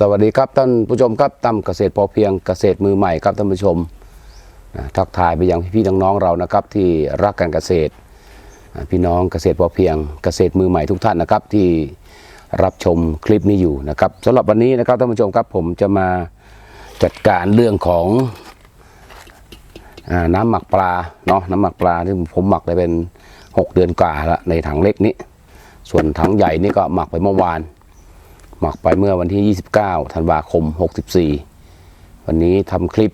สวัสดีครับท่านผู้ชมครับตั้มเกษตรพอเพียงเกษตรมือใหม่ครับท่านผู้ชมทักทายไปยังพี่ๆน้องๆเรานะครับ ที่รักการเกษตร พี่น้องเกษตรพอเพียงเกษตรมือใหม่ทุกท่านนะครับ ที่รับชมคลิปนี้อยู่นะครับสำหรับวันนี้นะครับท่านผู้ชมครับผมจะมาจัดการเรื่องของอน้ำหมักปลาเนาะน้ำหมักปลาที่ผมหมักได้เป็น 6 เดือนกว่าละในถังเล็กนี้ ส่วนถังใหญ่นี่ก็หมักไปเมื่อวาน หมักไปเมื่อวันที่ 29 ธันวาคม 64 วันนี้ทำคลิป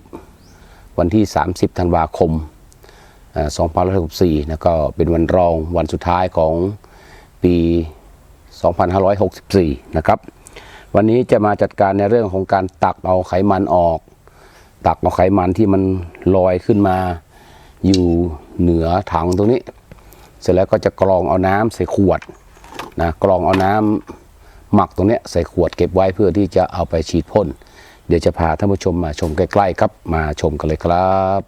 วันที่ 30 ธันวาคม2564แล้วก็เป็นวันรองวันสุดท้ายของปี 2564 นะครับ วันนี้จะมาจัดการในเรื่องของการตักเอาไขมันออก ตักเอาไขมันที่มันลอยขึ้นมาอยู่เหนือถังตรงนี้ เสร็จแล้วก็จะกรองเอาน้ำใส่ขวดนะกรองเอาน้ำ หมักตรงนี้ใส่ขวดเก็บไว้เพื่อที่จะเอาไปฉีดพ่น เดี๋ยวจะพาท่านผู้ชมมาชมใกล้ๆครับ มาชมกันเลยครับ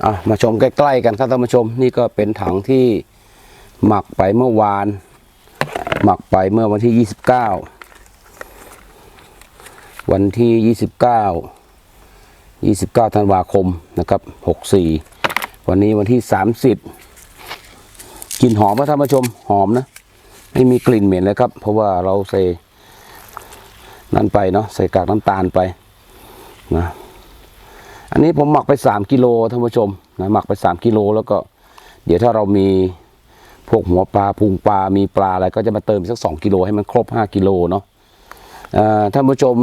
เอามาชมใกล้ๆกันครับท่านผู้ชม นี่ก็เป็นถังที่หมักไปเมื่อวาน หมักไปเมื่อวันที่ 29 วันที่ 29 29 ธันวาคมนะครับ 64 วันนี้วันที่ 30กลิ่นหอมครับท่านผู้ชมหอมนะ ไม่มีกลิ่นเหม็นเลยครับ เพราะว่าเราใส่นั่นไปเนาะใส่กากน้ำตาลไปนะอันนี้ผมหมักไป3กิโลท่านผู้ชมนะหมักไป3กิโลแล้วก็ เดี๋ยวถ้าเรามีพวกหัวปลาพุงปลามีปลาอะไรก็จะมาเติมอีกสัก2กิโลให้มันครบ5กิโลเนาะอ่อท่านผู้ชม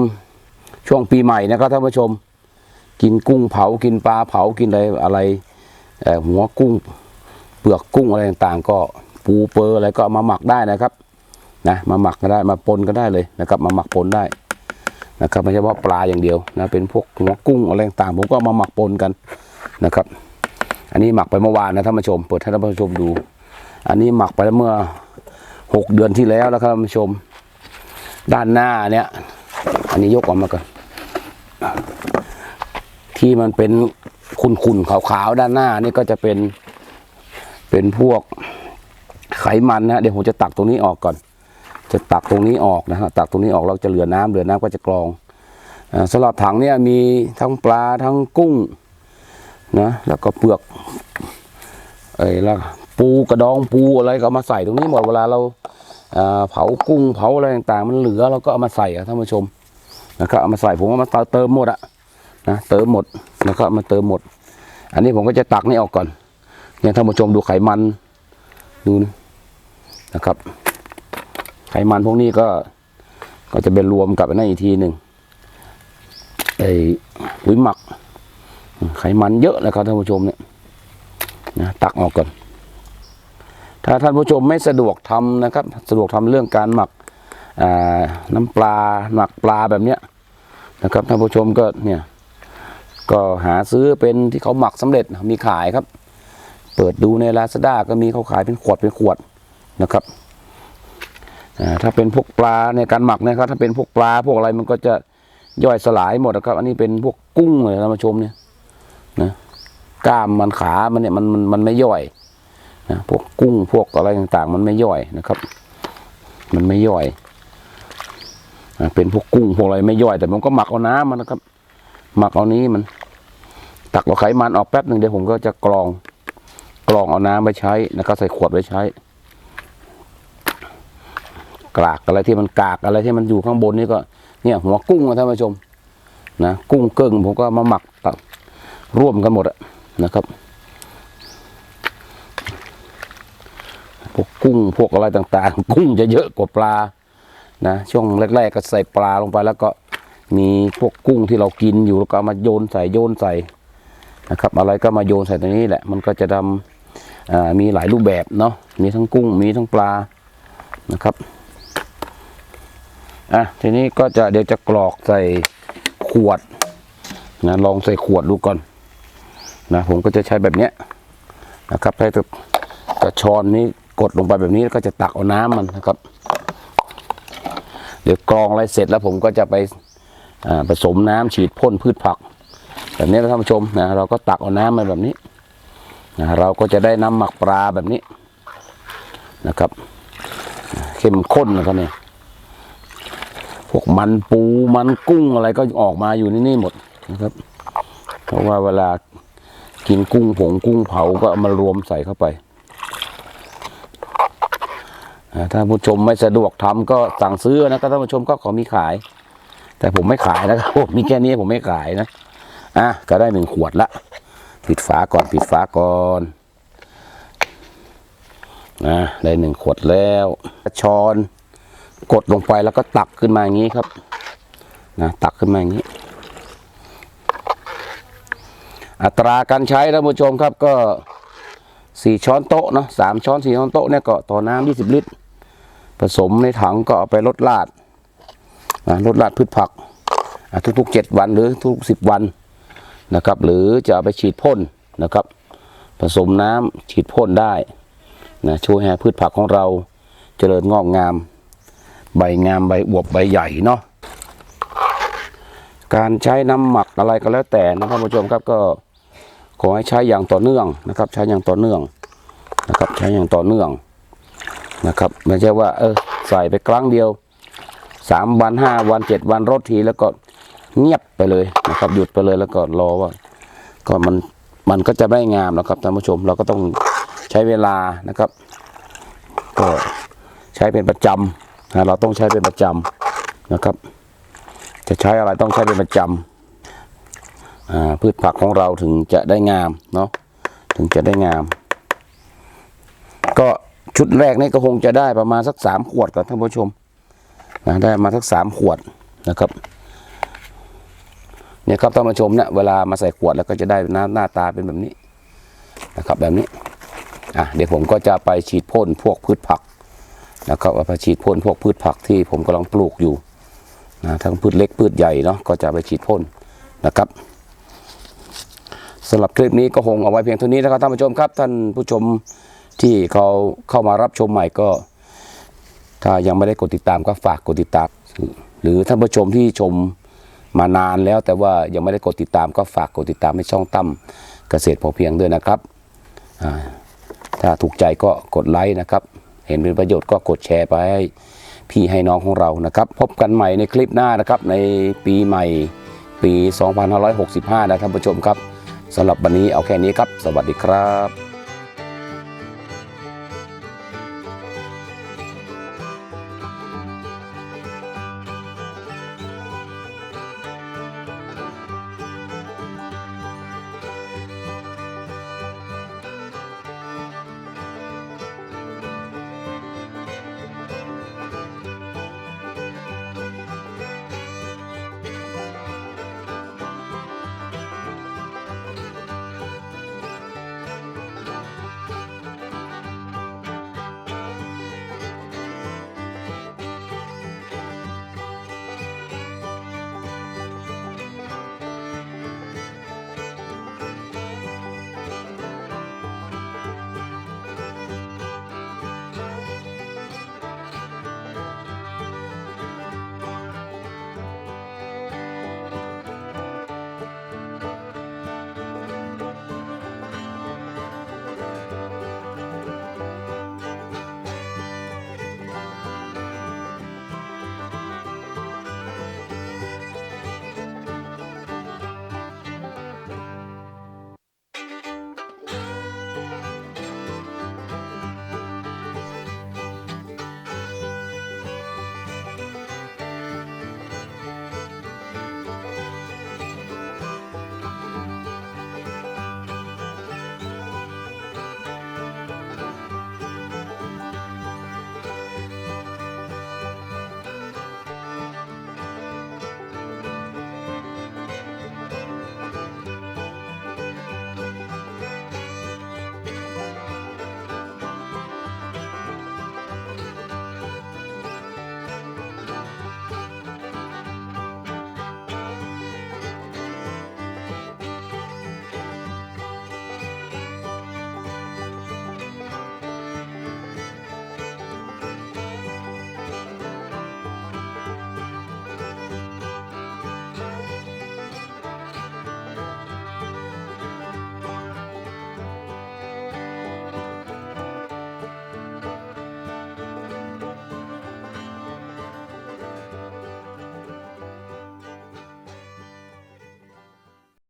ช่วงปีใหม่นะครับท่านผู้ชม กินกุ้งเผากินปลาเผากินอะไรอะไรหัวกุ้ง เปลือกกุ้งอะไรต่างๆ ก็ ปูเปอร์อะไรก็ามาหมักได้นะครับนะมาหมักก็ได้มาปนก็ได้เลยนะครับ มาหมักปนได้นะครับไม่ใช่ว่าปลาอย่างเดียวนะเป็นพวกหัวกุ้งอะไรต่างผมก็มาหมักปนกันนะครับ อันนี้หมักไปเมื่อวานนะท่านผู้ชม เปิดให้ท่านผู้ชมดู อันนี้หมักไปเมื่อหกเดือนที่แล้วแล้วครับท่านผู้ชม ด้านหน้าเนี่ย อันนี้ยกออกมาก่อนที่มันเป็นขุ่นๆขาวๆด้านหน้านี่ก็จะเป็นเป็นพวก ไขมันนะเดี๋ยวผมจะตักตรงนี้ออกก่อน จะตักตรงนี้ออกนะฮะตักตรงนี้ออกเราจะเหลือน้ำเหลือน้ำก็จะกรองสำหรับถังเนี่ยมีทั้งปลาทั้งกุ้งนะแล้วก็เปลือกเอ้ยแล้วปูกระดองปูอะไรก็ามาใส่ตรงนี้หมดเวลาเราเผากุ้งเผาอะไรต่างๆ มันเหลือเราก็เอามาใส่ท่านผู้ชมนะครับเอามาใส่ผมเอามาเติมหมดอะนะเติมหมดแล้วก็มาเติมหมด อันนี้ผมก็จะตักนี่ออกก่อนเนี่ยท่านผู้ชมดูไขมันดูนะ นะครับ ไขมันพวกนี้ก็ก็จะเป็นรวมกับอันนั่นอีกทีหนึ่งไอ้ปุ๋ยหมัก ไขมันเยอะนะครับท่านผู้ชมเนี่ยนะตักออกก่อน ถ้าท่านผู้ชมไม่สะดวกทำนะครับ สะดวกทำเรื่องการหมักน้ำปลาหมักปลาแบบเนี้ยนะครับท่านผู้ชมก็เนี่ยก็หาซื้อเป็นที่เขาหมักสำเร็จมีขายครับ เปิดดูใน Lazada ก็มีเขาขายเป็นขวดเป็นขวด นะครับถ้าเป็นพวกปลาในการหมักนะครับ ถ้าเป็นพวกปลาพวกอะไรมันก็จะย่อยสลายหมดนะครับ อันนี้เป็นพวกกุ้งเลยท่านผู้ชมเนี่ยนะกล้ามมันขามันเนี่ยมันมันมันไม่ย่อยนะพวกกุ้งพวกอะไรต่างๆ มันไม่ย่อยนะครับ มันไม่ย่อยเป็นพวกกุ้งพวกอะไรไม่ย่อย แต่ผมก็หมักเอาน้ำมันนะครับ หมักเอานี้มัน ตักเอาไขมันออกแป๊บหนึ่งเดี๋ยวผมก็จะกรองกรองเอาน้ำไปใช้นะครับใส่ขวดไว้ใช้ กากอะไรที่มันกากอะไรที่มันอยู่ข้างบนนี่ก็เนี่ยหัวกุ้งนะท่านผู้ชมนะกุ้งเกิ้งผมก็มาหมักตักร่วมกันหมดอะนะครับพวกกุ้งพวกอะไรต่างๆ กุ้งจะเยอะกว่าปลานะช่วงแรกๆก็ใส่ปลาลงไปแล้วก็มีพวกกุ้งที่เรากินอยู่แล้วก็มาโยนใส่โยนใส่นะครับ อะไรก็มาโยนใส่ตรงนี้แหละ มันก็จะทำมีหลายรูปแบบเนาะมีทั้งกุ้งมีทั้งปลานะครับ อะทีนี้ก็จะเดี๋ยวจะกรอกใส่ขวดนะลองใส่ขวดดูก่อนนะผมก็จะใช้แบบเนี้ยนะครับใช้กับกระชอนนี้กดลงไปแบบนี้แล้วก็จะตักเอาน้ำมันนะครับ เดี๋ยวกรองอะไรเสร็จแล้วผมก็จะไปอ่าผสมน้ำฉีดพ่นพืชผัก แบบนี้นะท่านผู้ชมนะเราก็ตักเอาน้ำมาแบบนี้นะเราก็จะได้น้ำหมักปลาแบบนี้นะครับ เข้มข้นนะครับเนี่ย พวกมันปูมันกุ้งอะไรก็ออกมาอยู่ในนี่หมดนะครับ เพราะว่าเวลากินกุ้งผงกุ้งเผาก็มารวมใส่เข้าไปถ้าผู้ชมไม่สะดวกทำก็สั่งซื้อนะครับท่านผู้ชมก็ขอมีขาย แต่ผมไม่ขายนะครับผมมีแค่นี้ผมไม่ขายนะอะก็ได้หนึ่งขวดละปิดฝาก่อนปิดฝาก่อนนะได้หนึ่งขวดแล้ว ช้อน กดลงไปแล้วก็ตักขึ้นมาอย่างนี้ครับนะตักขึ้นมาอย่างนี้ อัตราการใช้ท่านผู้ชมครับก็สี่ช้อนโต๊ะเนาะสามช้อนสี่ช้อนโต๊ะเนี่ยก็ต่อน้ำยี่สิบลิตร ผสมในถังก็เอาไปลดลาดนะลดลาดพืชผักทุกๆเจ็ดวันหรือทุกสิบวันนะครับ หรือจะเอาไปฉีดพ่นนะครับ ผสมน้ำฉีดพ่นได้นะช่วยให้พืชผักของเราเจริญงอกงาม ใบงามใบอวบใบใหญ่เนาะการใช้น้ำหมักอะไรก็แล้วแต่นะท่านผู้ชมครับก็ขอให้ใช้อย่างต่อเนื่องนะครับ ใช้อย่างต่อเนื่องนะครับ ใช้อย่างต่อเนื่องนะครับไม่ใช่ว่า เออใส่ไปครั้งเดียวสามวันห้าวันเจ็ดวันรดทีแล้วก็เงียบไปเลยนะครับ หยุดไปเลยแล้วก็รอว่า ก็มันมันก็จะไม่งามนะครับท่านผู้ชมเราก็ต้องใช้เวลานะครับ ก็ใช้เป็นประจำ นะเราต้องใช้เป็นประจำนะครับ จะใช้อะไรต้องใช้เป็นประจำพืชผักของเราถึงจะได้งามเนาะถึงจะได้งาม ก็ชุดแรกนี่ก็คงจะได้ประมาณสักสามขวดก่อนท่านผู้ชมนะได้มาสักสามขวดนะครับเนี่ยครับท่านผู้ชมเนี่ยเวลามาใส่ขวดแล้วก็จะได้หน้าหน้าตาเป็นแบบนี้นะครับแบบนี้อะเดี๋ยวผมก็จะไปฉีดพ่นพวกพืชผัก นะครับเอาไปฉีดพ่นพวกพืชผักที่ผมกำลังปลูกอยู่นะทั้งพืชเล็กพืชใหญ่เนาะก็จะไปฉีดพ่นนะครับสำหรับคลิปนี้ก็คงเอาไว้เพียงเท่านี้นะครับท่านผู้ชมครับท่านผู้ชมที่เขาเข้ามารับชมใหม่ก็ ถ้ายังไม่ได้กดติดตามก็ฝากกดติดตาม หรือท่านผู้ชมที่ชมมานานแล้วแต่ว่ายังไม่ได้กดติดตามก็ฝากกดติดตามให้ช่องตั้มเกษตรพอเพียงด้วยนะครับถ้าถูกใจก็กดไลค์นะครับ เห็นเป็นประโยชน์ก็กดแชร์ไปให้พี่ให้น้องของเรานะครับ พบกันใหม่ในคลิปหน้านะครับในปีใหม่ปี 2565 นะท่านผู้ชมครับสำหรับวันนี้เอาแค่นี้ครับ สวัสดีครับ